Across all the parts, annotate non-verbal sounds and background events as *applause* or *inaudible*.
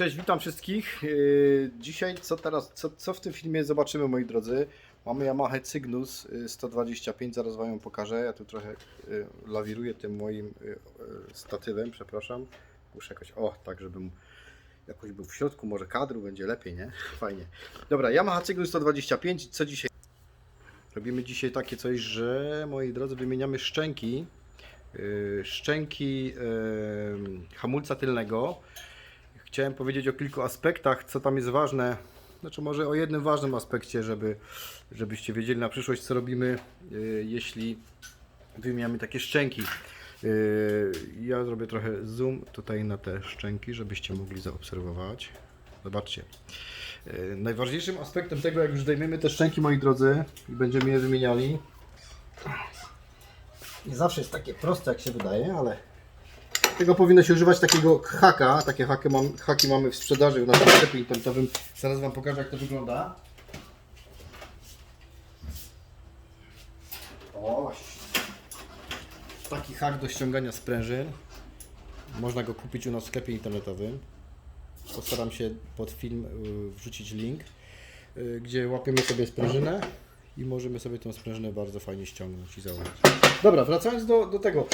Cześć, witam wszystkich. Yy, Dzisiaj co teraz, co, co w tym filmie zobaczymy moi drodzy? Mamy Yamaha Cygnus yy, 125, zaraz wam ją pokażę. Ja tu trochę yy, lawiruję tym moim statywem, przepraszam. Muszę jakoś, o tak, żebym jakoś był w środku, może kadru będzie lepiej, nie? *laughs* Fajnie. Dobra, Yamaha Cygnus 125, co dzisiaj? Robimy dzisiaj takie coś, że moi drodzy wymieniamy szczęki, szczęki hamulca tylnego. Chciałem powiedzieć o kilku aspektach, co tam jest ważne. Znaczy może o jednym ważnym aspekcie, żeby, żebyście wiedzieli na przyszłość, co robimy, yy, jeśli wymieniamy takie szczęki. Yy, ja zrobię trochę zoom tutaj na te szczęki, żebyście mogli zaobserwować. Zobaczcie. Yy, Najważniejszym aspektem tego, jak już zdejmiemy te szczęki, moi drodzy, i będziemy je wymieniali, nie zawsze jest takie proste, jak się wydaje, ale tego powinno się używać takiego haka. Takie haki, mam, haki mamy w sprzedaży w naszym sklepie internetowym. Zaraz Wam pokażę, jak to wygląda. O. Taki hak do ściągania sprężyn. Można go kupić u nas w sklepie internetowym. Postaram się pod film y, wrzucić link, y, gdzie łapiemy sobie sprężynę i możemy sobie tą sprężynę bardzo fajnie ściągnąć i założyć. Dobra, wracając do, do tego.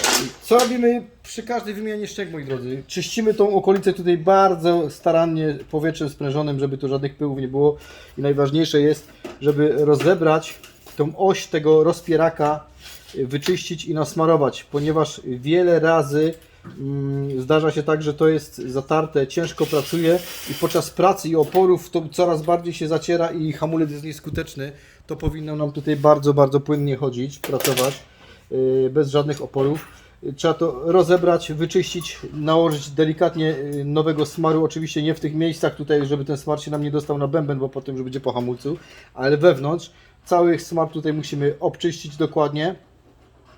Co robimy przy każdej wymianie szczęk, moi drodzy? Czyścimy tą okolicę tutaj bardzo starannie powietrzem sprężonym, żeby tu żadnych pyłów nie było. I najważniejsze jest, żeby rozebrać tą oś tego rozpieraka, wyczyścić i nasmarować, ponieważ wiele razy zdarza się tak, że to jest zatarte, ciężko pracuje i podczas pracy i oporów to coraz bardziej się zaciera i hamulec jest nieskuteczny. To powinno nam tutaj bardzo, bardzo płynnie chodzić, pracować yy, bez żadnych oporów. Trzeba to rozebrać, wyczyścić, nałożyć delikatnie yy, nowego smaru. Oczywiście nie w tych miejscach tutaj, żeby ten smar się nam nie dostał na bęben, bo potem już będzie po hamulcu, ale wewnątrz. Cały smar tutaj musimy obczyścić dokładnie.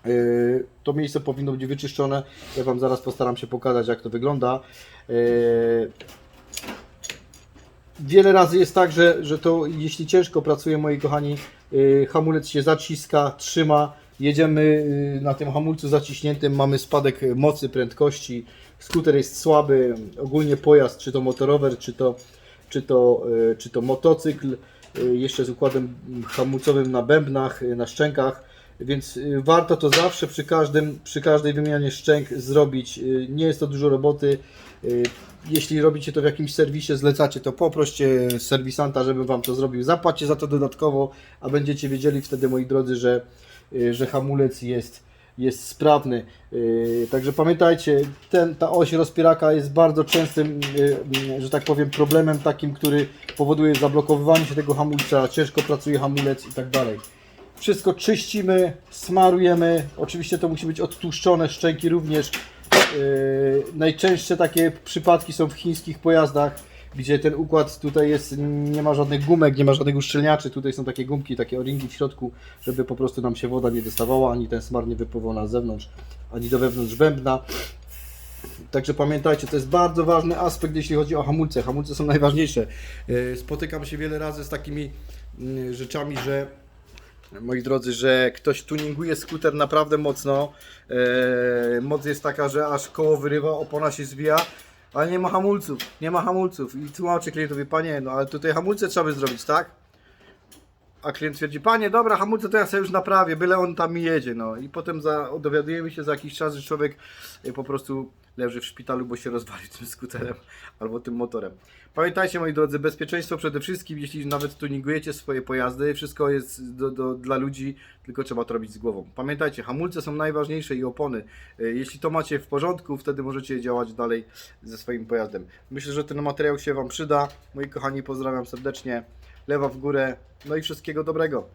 Yy, To miejsce powinno być wyczyszczone. Ja Wam zaraz postaram się pokazać, jak to wygląda. Yy, Wiele razy jest tak, że, że to jeśli ciężko pracuje, moi kochani, yy, hamulec się zaciska, trzyma, jedziemy na tym hamulcu zaciśniętym, mamy spadek mocy, prędkości, skuter jest słaby, ogólnie pojazd, czy to motorower, czy to, czy to, czy to motocykl, jeszcze z układem hamulcowym na bębnach, na szczękach, więc y, warto to zawsze przy, każdym, przy każdej wymianie szczęk zrobić. Y, Nie jest to dużo roboty. Y, Jeśli robicie to w jakimś serwisie, zlecacie to, poproście serwisanta, żeby Wam to zrobił. Zapłaćcie za to dodatkowo, a będziecie wiedzieli wtedy, moi drodzy, że, że hamulec jest, jest sprawny. Także pamiętajcie, ten, ta oś rozpieraka jest bardzo częstym, y, że tak powiem, problemem takim, który powoduje zablokowywanie się tego hamulca, ciężko pracuje hamulec i tak dalej. Wszystko czyścimy, smarujemy. Oczywiście to musi być odtłuszczone, szczęki również. Yy, najczęstsze takie przypadki są w chińskich pojazdach, gdzie ten układ tutaj jest, nie ma żadnych gumek, nie ma żadnych uszczelniaczy. Tutaj są takie gumki, takie o-ringi w środku, żeby po prostu nam się woda nie dostawała, ani ten smar nie wypływał na zewnątrz, ani do wewnątrz bębna. Także pamiętajcie, to jest bardzo ważny aspekt, jeśli chodzi o hamulce. Hamulce są najważniejsze. Yy, Spotykam się wiele razy z takimi mm, rzeczami, że moi drodzy, że ktoś tuninguje skuter naprawdę mocno. Eee, moc jest taka, że aż koło wyrywa, opona się zwija, ale nie ma hamulców, nie ma hamulców. I tłumaczę klientowi, panie, no ale tutaj hamulce trzeba by zrobić, tak? A klient twierdzi, panie, dobra, hamulce to ja sobie już naprawię, byle on tam mi jedzie, no. I potem za, dowiadujemy się za jakiś czas, że człowiek e, po prostu leży w szpitalu, bo się rozwalił tym skuterem albo tym motorem. Pamiętajcie, moi drodzy, bezpieczeństwo przede wszystkim, jeśli nawet tuningujecie swoje pojazdy, wszystko jest do, do, dla ludzi, tylko trzeba to robić z głową. Pamiętajcie, hamulce są najważniejsze i opony. E, Jeśli to macie w porządku, wtedy możecie działać dalej ze swoim pojazdem. Myślę, że ten materiał się Wam przyda. Moi kochani, pozdrawiam serdecznie. Lewa w górę, no i wszystkiego dobrego.